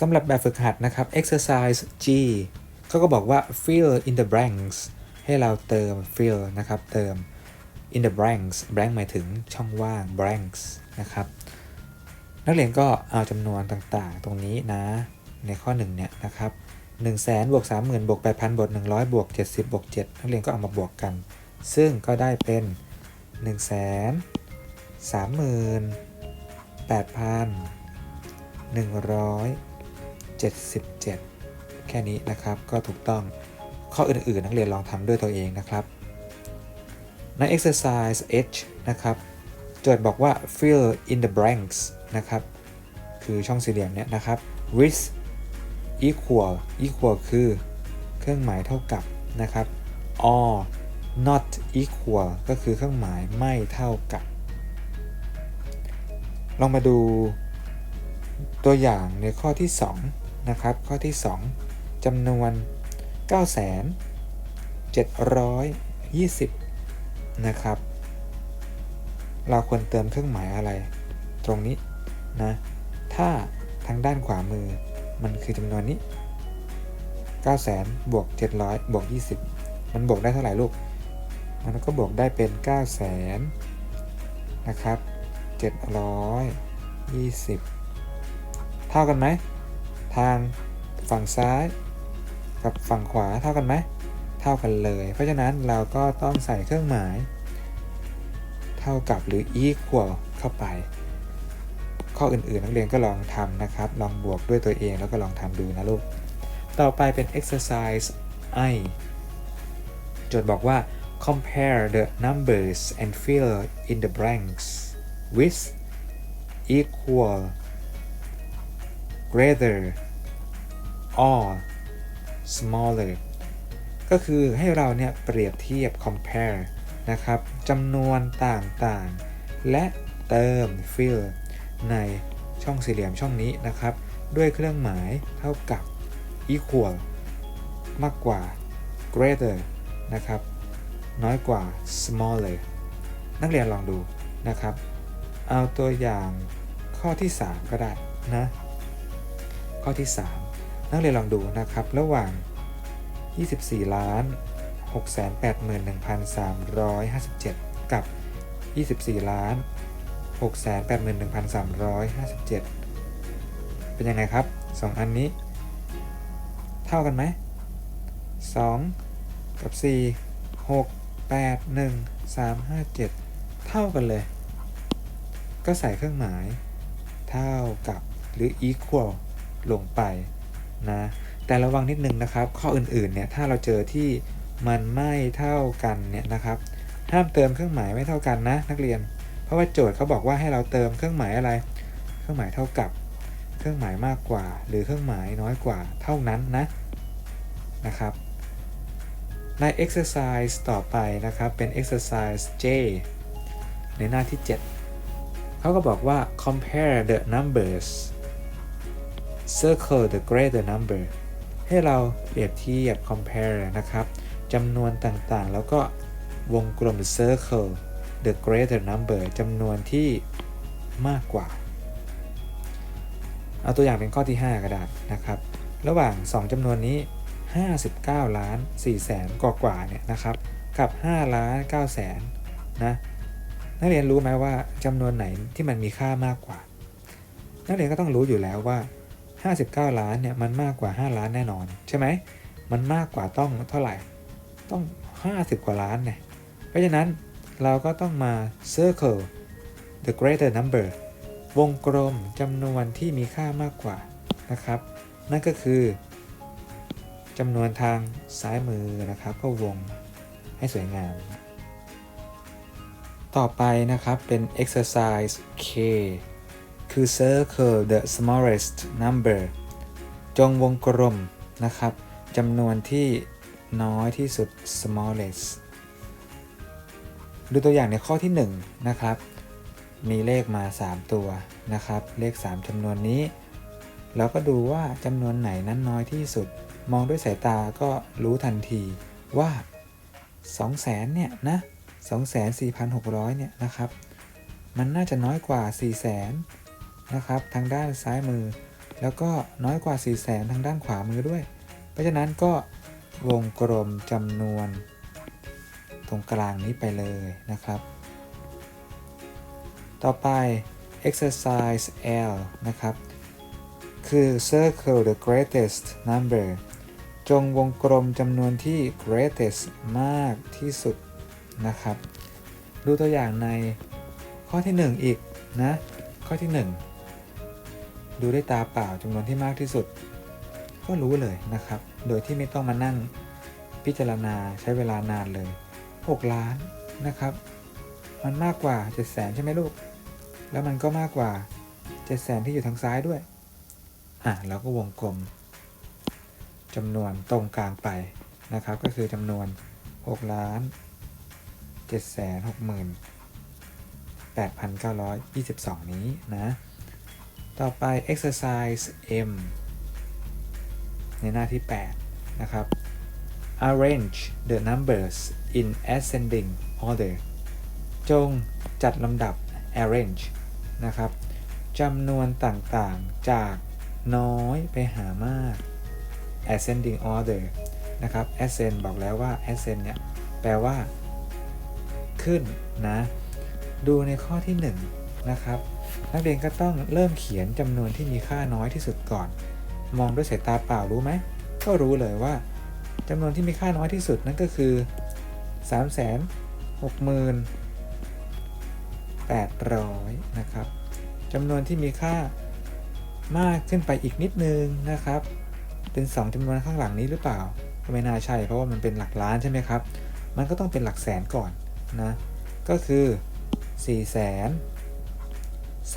สำหรับแบบฝึกหัดนะครับ exercise G เขาก็บอกว่า fill in the blanks ให้เราเติม fill นะครับ เติม in the blanks blank หมายถึงช่องว่าง blanks นะครับ นักเรียนก็เอาจำนวนต่างๆ ตรงนี้นะ ในข้อ1เนี่ยนะครับ1 0 0 0 0แสนบวก30,000บวก8,000บวก100บวก70บวก7นักเรียนก็เอามาบวกกัน ซึ่งก็ได้เป็น 1 0 0 0 0 0 30,000 77 แค่นี้นะครับก็ถูกต้องข้ออื่นๆ นักเรียนลองทำด้วยตัวเองนะครับใน exercise H นะครับโจทย์บอกว่า fill in the blanks นะครับ คือช่องสี่เหลี่ยมเนี่ยนะครับ with equal equal คือเครื่องหมายเท่ากับนะครับ or not equal ก็คือเครื่องหมายไม่เท่ากับ ลองมาดูตัวอย่างในข้อที่ 2 นะครับ ข้อที่ 2จำนวน 9,720 นะครับ เราควรเติมเครื่องหมายอะไร ตรงนี้นะ ถ้าทางด้านขวามือมันคือจำนวนนี้ 900,000บวก700บวก20 มันบวกได้เท่าไหร่ลูก มันก็บวกได้เป็น 900,000นะครับ720 เท่ากันไหม ทางฝั่งซ้าย กับฝั่งขวาเท่ากันไหมเท่ากันเลย เพราะฉะนั้นเราก็ต้องใส่เครื่องหมาย เท่ากับหรือ equal เข้าไป ข้ออื่นๆ นักเรียนก็ลองทำนะครับ ลองบวกด้วยตัวเองแล้วก็ลองทำดูนะลูก ต่อไปเป็น exercise I โจทย์บอกว่า compare the numbers and fill in the blanks with equal greater or smaller ก็คือให้เราเนี่ยเปรียบเทียบ compare นะครับจำนวนต่างๆ และเติม fill ในช่องสี่เหลี่ยมช่องนี้นะครับ ด้วยเครื่องหมายเท่ากับ equal มากกว่า greater นะครับ น้อยกว่า smaller นักเรียนลองดูนะครับ เอาตัวอย่างข้อที่ 3 ก็ได้นะ ข้อที่ 3 นักเรียนลองดูนะครับ ระหว่าง 24 ล้าน 681,357 กับ 24 ล้าน 681,357 เป็นยังไงครับ 2 อันนี้ เท่ากันไหม 2 กับ 4 6 8 1 3 5 7 เท่ากันเลย ก็ใส่เครื่องหมาย เท่ากับหรือ equal ลงไปนะแต่ระวังนิดนึงนะครับ ข้ออื่นๆเนี่ยถ้าเราเจอที่มันไม่เท่ากันเนี่ยนะครับ ห้ามเติมเครื่องหมายไม่เท่ากันนะ นักเรียน เพราะว่าโจทย์เขาบอกว่าให้เราเติมเครื่องหมายอะไร เครื่องหมายเท่ากับ เครื่องหมายมากกว่า หรือเครื่องหมายน้อยกว่าเท่านั้นนะนะครับใน exercise ต่อไปนะครับเป็น exercise J ในหน้าที่ 7เขาก็บอกว่า compare the numbers circle the greater number ให้เราเปรียบเทียบ compare นะครับจำนวนต่างๆ แล้วก็วงกลม circle the greater number จำนวนที่มากกว่า เอาตัวอย่างเป็นข้อที่ 5ก็ได้นะครับ ระหว่าง 2จำนวนนี้ 59 ล้าน4แสนกว่ากว่าเนี่ยนะครับ กับ 5 ล้าน9แสนนะ นักเรียนรู้ไหมว่าจำนวนไหนที่มันมีค่ามากกว่า นักเรียนก็ต้องรู้อยู่แล้วว่า 59 ล้านเนี่ยมันมากกว่า 5 ล้านแน่นอน ใช่ไหมมันมากกว่าต้องเท่าไหร่ ต้อง 50 กว่าล้านเนี่ยเพราะฉะนั้นเราก็ต้องมา circle the greater number วงกลมจำนวนที่มีค่ามากกว่านะครับ นั่นก็คือจำนวนทางซ้ายมือนะครับ ก็วงให้สวยงาม ต่อไปนะครับเป็น exercise K คือ circle the smallest number จงวงกลมนะครับจำนวนที่น้อยที่สุด smallest ดูตัวอย่างในข้อที่ 1 นะครับ มีเลขมา 3 ตัวนะครับ เลข 3จำนวนนี้ เราก็ดูว่าจำนวนไหนนั้นน้อยที่สุด มองด้วยสายตาก็รู้ทันทีว่า 200,000เนี่ยนะ24,600เนี่ยนะครับ มันน่าจะน้อยกว่า 400,000 นะครับ ทางด้านซ้ายมือ แล้วก็น้อยกว่า 4 0 0แสนทางด้านขวามือด้วย เพราะฉะนั้นก็วงกลมจำนวน ตรงกลางนี้ไปเลยนะครับ ต่อไป exercise L นะครับ คือ circle the greatest number จงวงกลมจำนวนที่ greatest มากที่สุดนะครับ ดูตัวอย่างในข้อที่ 1 อีกนะ ข้อที่ 1 ดูด้วยตาเปล่าจำนวนที่มากที่สุด ก็รู้เลยนะครับ โดยที่ไม่ต้องมานั่งพิจารณาใช้เวลานานเลย 6 ล้านนะครับ มันมากกว่า 7 0 0 0 0ใช่ไหมลูก แล้วมันก็มากกว่า 7 0 0 0 0 0ที่อยู่ทางซ้ายด้วย อะเราก็วงกลมจำนวนตรงกลางไปนะครับ ก็คือจำนวน 6 ล้าน7แสน6หมื่น8,922 นี้นะ ต่อไป exercise M ในหน้าที่ 8 นะครับ arrange the numbers in ascending order จงจัดลำดับ arrange นะครับจำนวนต่างๆจากน้อยไปหามาก ascending order นะครับ ascend บอกแล้วว่า ascend เนี่ย แปลว่า ขึ้นนะ ดูในข้อที่ 1 นะครับ นักเรียนก็ต้องเริ่มเขียนจำนวนที่มีค่าน้อยที่สุดก่อน มองด้วยสายตาเปล่ารู้ไหม ก็รู้เลยว่าจำนวนที่มีค่าน้อยที่สุดนั่นก็คือ 3 6 0 0 800 นะครับจำนวนที่มีค่ามากขึ้นไปอีกนิดนึงนะครับ เป็น 2จำนวนข้างหลังนี้หรือเปล่าก็ไม่น่าใช่เพราะว่ามันเป็นหลักล้านใช่ไหมครับ มันก็ต้องเป็นหลักแสนก่อนนะ ก็คือ4 3 3 8 6 1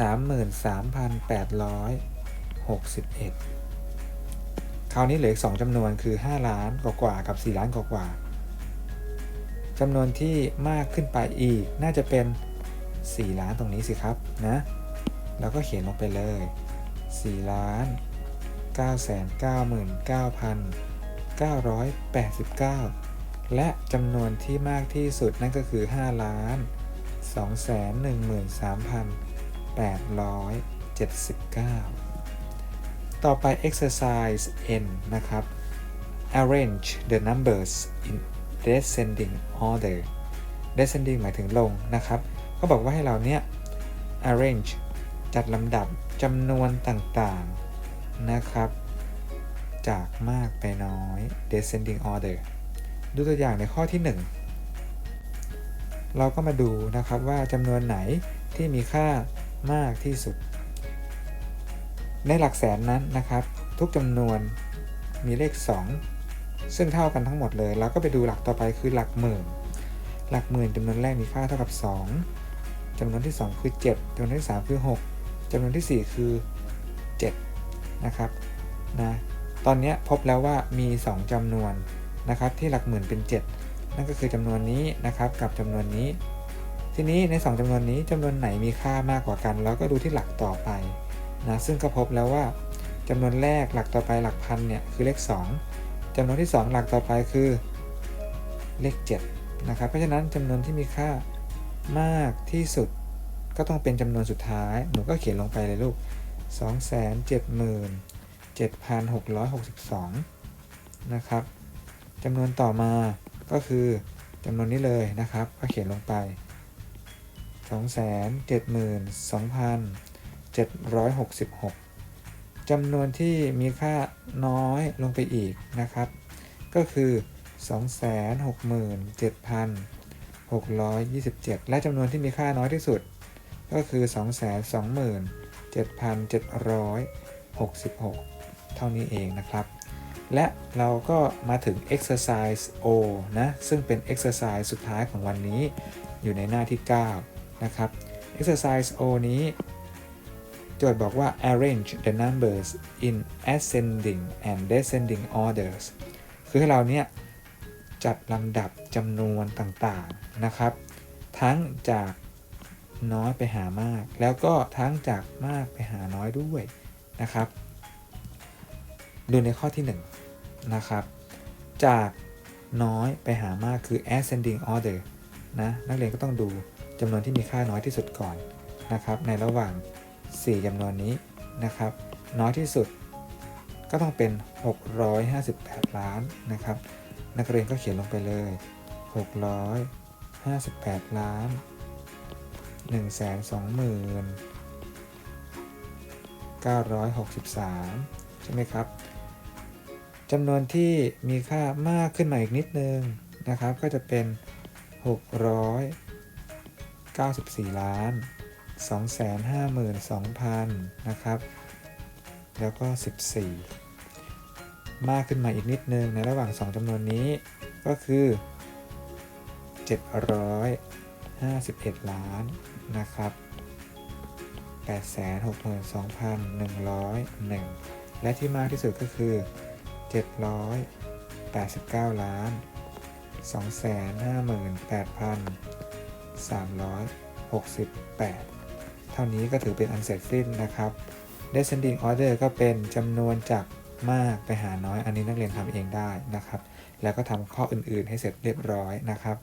คราวนี้เหลืออีก2จำนวนคือ 5 ล้านกว่ากับ 4 ล้านกว่าจำนวนที่มากขึ้นไปอีกน่าจะเป็น 4 ล้านตรงนี้สิครับนะแล้วก็เขียนลงไปเลย 4 ล้าน999,989 และจำนวนที่มากที่สุดนั่นก็คือ 5 ล้าน 879 ต่อไป exercise N นะครับ arrange the numbers in descending order descending หมายถึงลงนะครับ ก็บอกว่าให้เราเนี่ย arrange จัดลำดับจำนวนต่างๆนะครับ จากมากไปน้อย descending order ดูตัวอย่างในข้อที่ 1 เราก็มาดูนะครับว่าจำนวนไหนที่มีค่า มากที่สุด ในหลักแสนนั้นนะครับ ทุกจำนวนมีเลข 2 ซึ่งเท่ากันทั้งหมดเลย แล้วก็ไปดูหลักต่อไปคือหลักหมื่น หลักหมื่นจำนวนแรกมีค่าเท่ากับ 2จำนวนที่ 2 คือ 7จำนวนที่ 3 คือ 6จำนวนที่ 4 คือ 7 นะครับนะตอนนี้พบแล้วว่ามี 2จำนวนนะครับที่หลักหมื่นเป็น 7 นั่นก็คือจำนวนนี้นะครับกับจำนวนนี้ ทีนี้ใน 2จำนวนนี้จำนวนไหนมีค่ามากกว่ากันเราก็ดูที่หลักต่อไปนะซึ่งก็พบแล้วว่าจำนวนแรกหลักต่อไปหลักพันเนี่ยคือเลข 2จำนวนที่ 2 หลักต่อไปคือเลข7นะครับเพราะฉะนั้นจำนวนที่มีค่ามากที่สุด ก็ต้องเป็นจำนวนสุดท้ายหนูก็เขียนลงไปเลยลูก 277,662 นะครับจำนวนต่อมาก็คือจำนวนนี้เลยนะครับ ก็เขียนลงไป 272,766 จำนวนที่มีค่าน้อยลงไปอีกนะครับ ก็คือ 267,627 และจำนวนที่มีค่าน้อยที่สุด ก็คือ 227,766 เท่านี้เองนะครับ และเราก็มาถึง exercise O นะ ซึ่งเป็น exercise สุดท้ายของวันนี้ อยู่ในหน้าที่ 9 นะครับ exercise O นี้ โจทย์บอกว่า arrange the numbers in ascending and descending orders คือให้เราเนี่ย จัดลำดับจำนวนต่างๆนะครับ ทั้งจากน้อยไปหามาก แล้วก็ทั้งจากมากไปหาน้อยด้วยนะครับ ดูในข้อที่ 1 นะครับ จากน้อยไปหามากคือ ascending order นะ นักเรียนก็ต้องดู จำนวนที่มีค่าน้อยที่สุดก่อนนะครับในระหว่าง 4จำนวนนี้นะครับ น้อยที่สุดก็ต้องเป็น 658 ล้านนะครับ นักเรียนก็เขียนลงไปเลย 658 ล้าน 120,963 ใช่ไหมครับจำนวนที่มีค่ามากขึ้นมาอีกนิดนึงนะครับ ก็จะเป็น 94 ล้าน 252,000 นะครับ แล้วก็ 14 มากขึ้นมาอีกนิดนึงในระหว่าง 2จำนวนนี้ก็คือ 751 ล้านนะครับ 862,101 และที่มากที่สุดก็คือ 789 ล้าน 258,000 368 เท่านี้ก็ถือเป็นอันเสร็จสิ้นนะครับ descending order ก็เป็นจำนวนจากมากไปหาน้อย อันนี้นักเรียนทำเองได้นะครับ แล้วก็ทำข้ออื่นๆให้เสร็จเรียบร้อยนะครับ